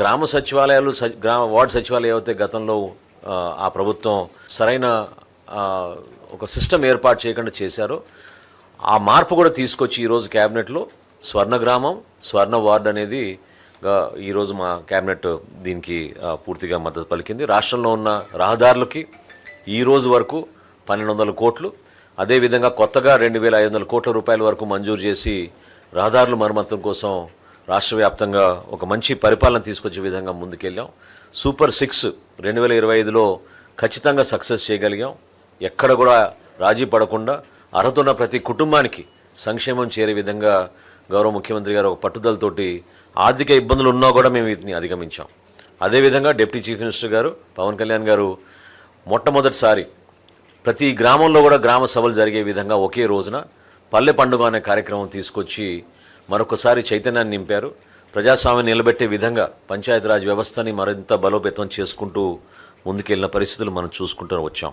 గ్రామ సచివాలయాలు స- గ్రామ వార్డు సచివాలయం అయితే గతంలో ఆ, ప్రభుత్వం సరైన ఒక సిస్టమ్ ఏర్పాటు చేయకుండా చేశారు ఆ మార్పు కూడా తీసుకొచ్చి ఈరోజు క్యాబినెట్లో స్వర్ణ గ్రామం స్వర్ణ వార్డ్ అనేది ఈరోజు మా క్యాబినెట్ దీనికి పూర్తిగా మద్దతు పలికింది. రాష్ట్రంలో ఉన్న రహదారులకి ఈ రోజు వరకు పన్నెండు వందల కోట్లు అదేవిధంగా కొత్తగా రెండు వేల ఐదు వందల కోట్ల రూపాయల వరకు మంజూరు చేసి రహదారుల మరమ్మతుల కోసం రాష్ట్ర వ్యాప్తంగా ఒక మంచి పరిపాలన తీసుకొచ్చే విధంగా ముందుకెళ్ళాం. సూపర్ సిక్స్ రెండు వేల ఇరవై ఐదులో ఖచ్చితంగా సక్సెస్ చేయగలిగాం. ఎక్కడ కూడా రాజీ పడకుండా అర్హత ఉన్న ప్రతి కుటుంబానికి సంక్షేమం చేరే విధంగా గౌరవ ముఖ్యమంత్రి గారు ఒక పట్టుదలతోటి ఆర్థిక ఇబ్బందులు ఉన్నా కూడా మేము వీటిని అధిగమించాం. అదేవిధంగా డిప్యూటీ చీఫ్ మినిస్టర్ గారు పవన్ కళ్యాణ్ గారు మొట్టమొదటిసారి ప్రతి గ్రామంలో కూడా గ్రామ సభలు జరిగే విధంగా ఒకే రోజున పల్లె పండుగ అనే కార్యక్రమం తీసుకొచ్చి మరొకసారి చైతన్యాన్ని నింపారు. ప్రజాస్వామ్యం నిలబెట్టే విధంగా పంచాయతీరాజ్ వ్యవస్థని మరింత బలోపేతం చేసుకుంటూ ముందుకెళ్ళిన పరిస్థితులు మనం చూసుకుంటూ వచ్చాం.